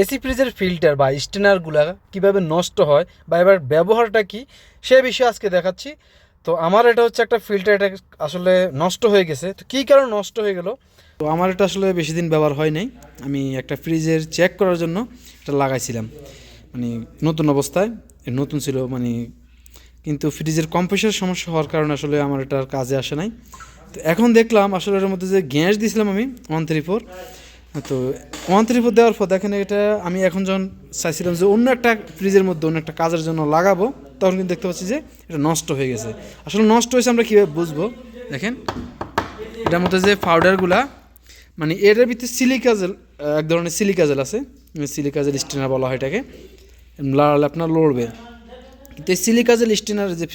AC ফ্রিজের filter বা স্টেনারগুলা কীভাবে নষ্ট হয় বা এবার ব্যবহারটা কি, সে বিষয়ে আজকে দেখাচ্ছি। তো আমার এটা হচ্ছে একটা ফিল্টার এটা আসলে নষ্ট হয়ে গেছে। তো কী কারণে নষ্ট হয়ে গেল? তো আমার এটা আসলে বেশি দিন ব্যবহার হয় নাই। আমি একটা ফ্রিজের চেক করার জন্য এটা লাগাইছিলাম। মানে নতুন অবস্থায় নতুন ছিল মানে কিন্তু ফ্রিজের কম্প্রেসার সমস্যা হওয়ার কারণে আসলে আমার এটা কাজে আসে নাই। তো এখন দেখলাম আসলে এর মধ্যে যে গ্যাস দিয়েছিলাম আমি ওয়ান থ্রি ফোর তো ওয়ান থ্রি ফোর দেওয়ার পর দেখেন এটা আমি এখন যখন চাইছিলাম যে অন্য একটা ফ্রিজের মধ্যে অন্য একটা কাজের জন্য লাগাবো, তখন কিন্তু দেখতে পাচ্ছি যে এটা নষ্ট হয়ে গেছে। আসলে নষ্ট হয়েছে আমরা কীভাবে বুঝব? দেখেন, এটার মধ্যে যে পাউডারগুলা মানে এটার ভিতরে সিলিকাজেল এক ধরনের সিলিকাজেল আছে। সিলিকাজেল স্টিনার বলা হয় এটাকে। লাড়ালে আপনার লড়বে। কিন্তু এই সিলিকাজেল স্টিনার যে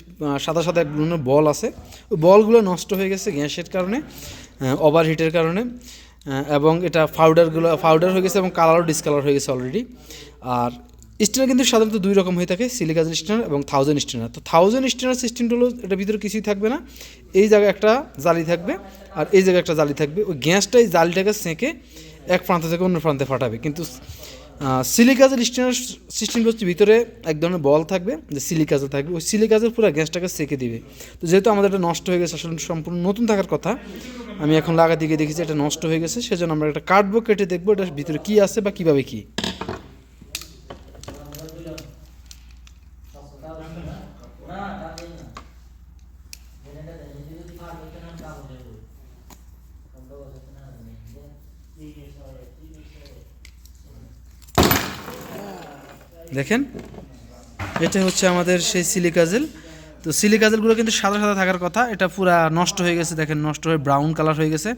সাদা সাদা এক ধরনের বল আছে, ওই বলগুলো নষ্ট হয়ে গেছে গ্যাসের কারণে ওভারহিটের কারণে। এবং এটা পাউডারগুলো পাউডার হয়ে গেছে এবং কালারও ডিসকালার হয়ে গেছে অলরেডি আর স্টেনার কিন্তু সাধারণত দুই রকম হয়ে থাকে সিলিকাজ স্টেনার এবং থাউজেন্ড স্টেনার তো থাউজেন্ড স্টেনার সিস্টেমটা হলো, এটার ভিতরে কিছুই থাকবে না। এই জায়গায় একটা জালি থাকবে আর এই জায়গায় একটা জালি থাকবে। ওই গ্যাসটা এই জালিটাকে সেঁকে এক প্রান্ত থেকে অন্য প্রান্তে ফাটাবে। কিন্তু সিলিকাজের সিস্টেমটা হচ্ছে ভিতরে এক ধরনের বল থাকবে যে সিলিকাজে থাকবে ওই সিলিকাজের পুরো গ্যাসটাকে সেকে দিবে তো যেহেতু আমাদের এটা নষ্ট হয়ে গেছে আসলে সম্পূর্ণ নতুন থাকার কথা আমি এখন লাগা দিকে দেখেছি এটা নষ্ট হয়ে গেছে সেজন্য আমরা একটা কাটবো কেটে দেখব এটার ভিতরে কী আছে বা কীভাবে কী দেখেন, এটা হচ্ছে আমাদের সেই সিলিকাজেল তো সিলিকাজেলগুলো কিন্তু সাদা সাদা থাকার কথা, এটা পুরা নষ্ট হয়ে গেছে, দেখেন, নষ্ট হয়ে ব্রাউন কালার হয়ে গেছে।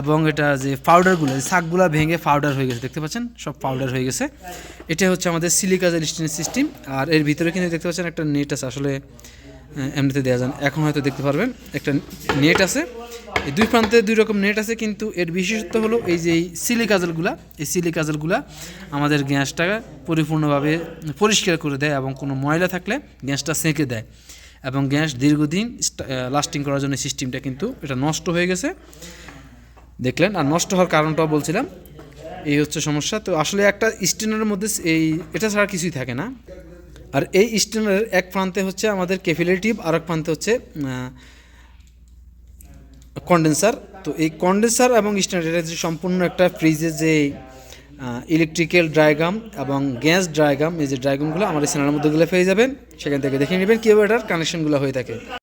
এবং এটা যে পাউডারগুলো শাকগুলো ভেঙে পাউডার হয়ে গেছে, দেখতে পাচ্ছেন? সব পাউডার হয়ে গেছে। এটা হচ্ছে আমাদের সিলিকাজেল স্টেন সিস্টেম আর এর ভিতরে কিন্তু দেখতে পাচ্ছেন একটা নেট আছে। আসলে এমনিতে দেওয়া যান। এখন হয়তো দেখতে পারবেন, একটা নেট আছে। এই দুই প্রান্তে দুই রকম নেট আছে, কিন্তু এর বিশেষত্ব হলো এই যে এই সিলিকাজেলগুলা এই সিলিকাজেলগুলা আমাদের গ্যাসটা পরিপূর্ণভাবে পরিষ্কার করে দেয় এবং কোনো ময়লা থাকলে গ্যাসটা সেঁকে দেয়। এবং গ্যাস দীর্ঘদিন লাস্টিং করার জন্য সিস্টেমটা কিন্তু এটা নষ্ট হয়ে গেছে। দেখলেন, আর নষ্ট হওয়ার কারণটাও বলছিলাম, এই হচ্ছে সমস্যা। তো আসলে একটা স্টেনারের মধ্যে এই এটা ছাড়া কিছুই থাকে না। আর এই স্টেনের এক প্রান্তে হচ্ছে আমাদের ক্যাপিলারিটিভ আর এক প্রান্তে হচ্ছে কন্ডেন্সার তো এই কন্ডেন্সার এবং স্টেনার, এটা যে সম্পূর্ণ একটা ফ্রিজে যে ইলেকট্রিক্যাল ড্রাইগাম এবং গ্যাস ড্রাইগাম এই যে ড্রাইগামগুলো আমাদের চ্যানেলের মধ্যে গুলো পেয়ে যাবেন। সেখান থেকে দেখে নেবেন কীভাবে এটার কানেকশনগুলো হয়ে থাকে।